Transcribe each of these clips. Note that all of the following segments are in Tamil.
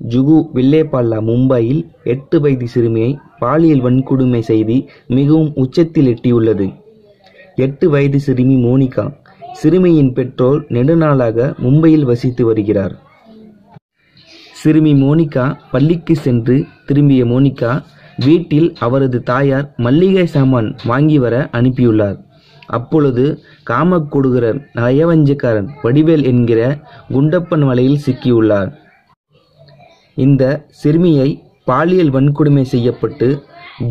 ஜுகு வில்லேபால்லா மும்பையில் எட்டு வயது சிறுமியை பாலியல் வன்கொடுமை செய்தி மிகவும் உச்சத்தில் எட்டியுள்ளது. எட்டு வயது சிறுமி மோனிகா சிறுமியின் பெற்றோர் நெடுநாளாக மும்பையில் வசித்து வருகிறார். சிறுமி மோனிகா பள்ளிக்கு சென்று திரும்பிய மோனிகா வீட்டில் அவரது தாயார் மல்லிகை சாமான் வாங்கி வர அனுப்பியுள்ளார். அப்பொழுது காமக்கொடுகரர் நயவஞ்சக்காரன் வடிவேல் என்கிற குண்டப்பன் வலையில் சிக்கியுள்ளார். இந்த சிறுமியை பாலியல் வன்கொடுமை செய்யப்பட்டு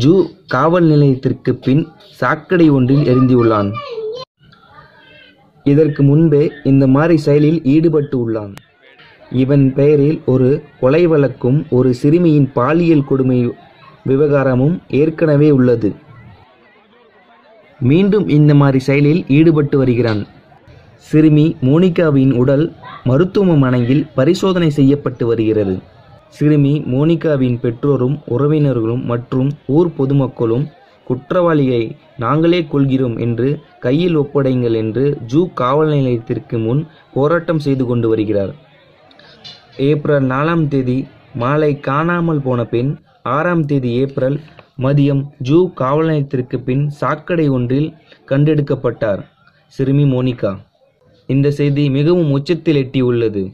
ஜூ காவல் நிலையத்திற்கு பின் சாக்கடை ஒன்றில் எரிந்துள்ளான். இதற்கு முன்பே இந்த மாதிரி செயலில் ஈடுபட்டு உள்ளான். இவன் பெயரில் ஒரு கொலை வழக்கும் ஒரு சிறுமியின் பாலியல் கொடுமை விவகாரமும் ஏற்கனவே உள்ளது. மீண்டும் இந்த மாதிரி செயலில் ஈடுபட்டு வருகிறான். சிறுமி மோனிகாவின் உடல் மருத்துவமனையில் பரிசோதனை செய்யப்பட்டு வருகிறது. சிறுமி மோனிகாவின் பெற்றோரும் உறவினர்களும் மற்றும் ஊர் பொதுமக்களும் குற்றவாளியை நாங்களே கொள்கிறோம் என்று கையில் ஒப்படைங்கள் என்று ஜூ காவல் நிலையத்திற்கு முன் போராட்டம் செய்து கொண்டு வருகிறார். ஏப்ரல் நாலாம் தேதி மாலை காணாமல் போன பெண் ஆறாம் தேதி ஏப்ரல் மதியம் ஜூ காவல் நிலையத்திற்கு பின் சாக்கடை ஒன்றில் கண்டெடுக்கப்பட்டார் சிறுமி மோனிகா. இந்த செய்தி மிகவும் உச்சத்தில் எட்டியுள்ளது.